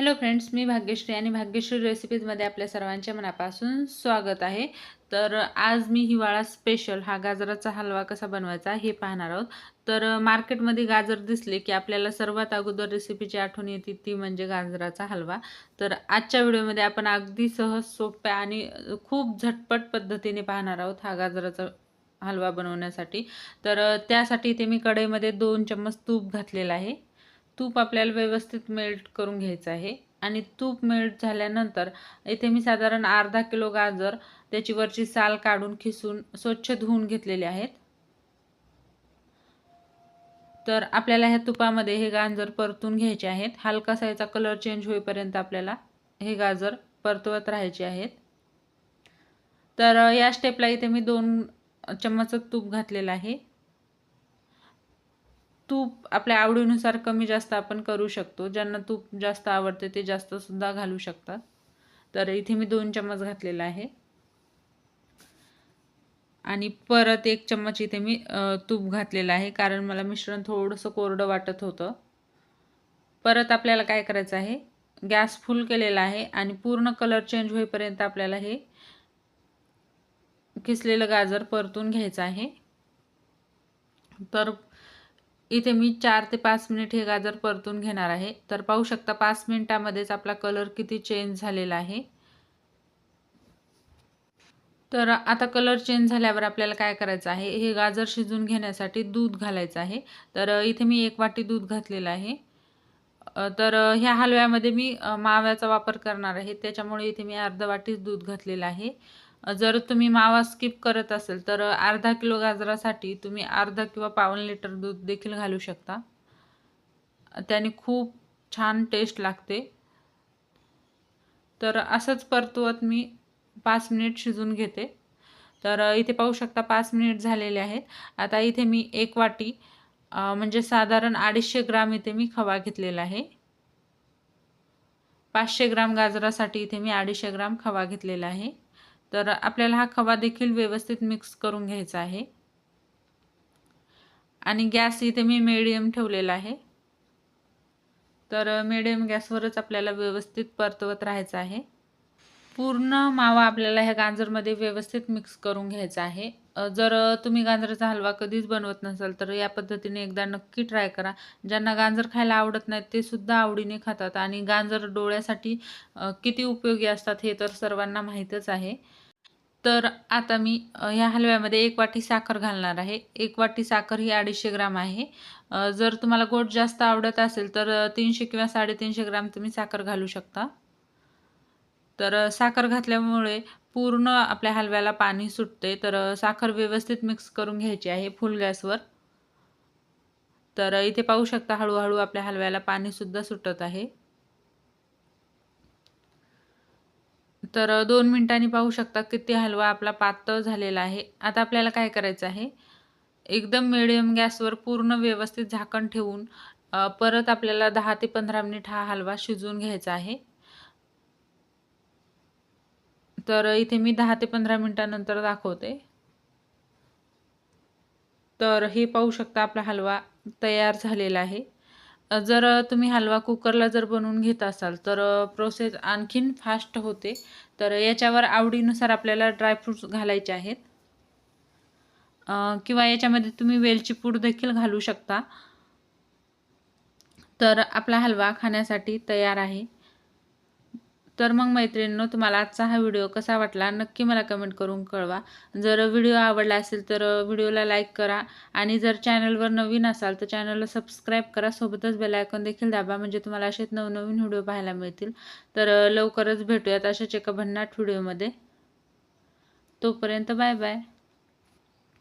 Hello friends मी भाग्यश्री आणि भाग्यश्री रेसिपीजमध्ये आपल्या सर्वांच्या मनापासून स्वागत आहे. तर आज मी हिवाळा स्पेशल हा गाजराचा हलवा कसा बनवायचा हे पाहणार आहोत. तर मार्केटमध्ये गाजर दिसले की आपल्याला सर्वात अगोदर रेसिपीची आठवण येते ती म्हणजे गाजराचा हलवा. तर आजच्या व्हिडिओमध्ये आपण अगदी सहज सोप्या आणि खूप झटपट पद्धतीने पाहणार आहोत हा गाजराचा हलवा बनवण्यासाठी. तर त्यासाठी इथे मी कढईमध्ये दोन चम्मच तूप घातलेलं आहे. तूप आपल्याला व्यवस्थित मेल्ट करून घ्यायचं आहे. आणि तूप मेल्ट झाल्यानंतर इथे मी साधारण अर्धा किलो गाजर त्याची वरची साल काढून खिसून स्वच्छ धुवून घेतलेले आहेत. तर आपल्याला ह्या तुपामध्ये हे गाजर परतून घ्यायचे आहेत. हलकासा याचा कलर चेंज होईपर्यंत आपल्याला हे गाजर परतवत राहायचे आहेत. तर या स्टेपला इथे मी दोन चम्मच तूप घातलेलं आहे. तूप आपल्या आवडीनुसार कमी जास्त आपण करू शकतो. ज्यांना तूप जास्त आवडते ते जास्तसुद्धा घालू शकतात. तर इथे मी दोन चम्मच घातलेला आहे. आणि परत एक चम्मच इथे मी तूप घातलेलं आहे. कारण मला मिश्रण थोडंसं कोरडं वाटत होतं. परत आपल्याला काय करायचं आहे? गॅस फुल केलेला आहे आणि पूर्ण कलर चेंज होईपर्यंत आपल्याला हे किसलेलं गाजर परतून घ्यायचं आहे. तर इथे मी चार ते पाच मिनिट हे गाजर परतून घेणार आहे. तर पाहू शकता पाच मिनिटामध्येच आपला कलर किती चेंज झालेला आहे. तर आता कलर चेंज झाल्यावर आपल्याला काय करायचं आहे? हे गाजर शिजून घेण्यासाठी दूध घालायचं आहे. तर इथे मी एक वाटी दूध घातलेलं आहे. तर ह्या हलव्यामध्ये मी माव्याचा वापर करणार आहे. त्याच्यामुळे इथे मी अर्ध वाटीच दूध घातलेलं आहे. जर तुम्ही मावा स्किप करत असेल तर अर्धा किलो गाजरासाठी तुम्ही अर्धा किंवा पावन लिटर दूध देखील घालू शकता. त्याने खूप छान टेस्ट लागते. तर असंच परतवत मी पाच मिनिट शिजून घेते. तर इथे पाहू शकता पाच मिनिट झालेले आहेत. आता इथे मी एक वाटी म्हणजे साधारण अडीचशे ग्राम इथे मी खवा घेतलेला आहे. पाचशे ग्राम गाजरासाठी इथे मी अडीचशे ग्राम खवा घेतलेला आहे. तर आपल्याला हा खवा देखील व्यवस्थित मिक्स करून घ्यायचा आहे. आणि गॅस इथे मी मिडियम ठेवलेला आहे. तर मिडियम गॅसवरच आपल्याला व्यवस्थित परतवत राहायचं आहे. पूर्ण मावा आपल्याला ह्या गाजरमध्ये व्यवस्थित मिक्स करून घ्यायचा आहे. जर तुम्ही गाजराचा हलवा कधीच बनवत नसाल तर या पद्धतीने एकदा नक्की ट्राय करा. ज्यांना गाजर खायला आवडत नाहीत ते सुद्धा आवडीने खातात. आणि गाजर डोळ्यासाठी किती उपयोगी असतात हे तर सर्वांना माहीतच आहे. तर आता मी ह्या हलव्यामध्ये एक वाटी साखर घालणार आहे. एक वाटी साखर ही अडीचशे ग्राम आहे. जर तुम्हाला गोड जास्त आवडत असेल तर तीनशे किंवा साडेतीनशे ग्राम तुम्ही साखर घालू शकता. तर साखर घातल्यामुळे पूर्ण आपल्या हलव्याला पाणी सुटते तर साखर व्यवस्थित मिक्स करून घ्यायची आहे फुल गॅसवर. तर इथे पाहू शकता हळूहळू आपल्या हलव्याला पाणीसुद्धा सुटत आहे. तर दोन मिनटांनी पाहू शकता किती हलवा आपला पातळ झालेला आहे. आता आपल्याला काय करायचं आहे? एकदम मिडियम गॅसवर पूर्ण व्यवस्थित झाकण ठेवून परत आपल्याला दहा ते पंधरा मिनिट हा हलवा शिजवून घ्यायचा आहे. तर इथे मी दहा ते पंधरा मिनटानंतर दाखवते. तर हे पाहू शकता आपला हलवा तयार झालेला आहे. जर तुम्ही हलवा कुकरला जर बनवून घेत असाल तर प्रोसेस आणखीन फास्ट होते. तर याच्यावर आवडीनुसार आपल्याला ड्रायफ्रूट्स घालायचे आहेत. किंवा याच्यामध्ये तुम्ही वेलची पूड देखील घालू शकता. तर आपला हलवा खाण्यासाठी तयार आहे. तर मग मैत्रिणींनो तुम्हाला आजचा हा व्हिडिओ कसा वाटला नक्की मला कमेंट करून कळवा. जर व्हिडिओ आवडला असेल तर व्हिडिओला लाईक करा आणि जर चॅनलवर नवीन असाल तर चॅनलला सबस्क्राईब करा. सोबतच बेलायकॉन देखील दाबा म्हणजे तुम्हाला असेच नवनवीन व्हिडिओ पाहायला मिळतील. तर लवकरच भेटूयात अशाच एका भन्नाट व्हिडिओमध्ये. तोपर्यंत बाय बाय.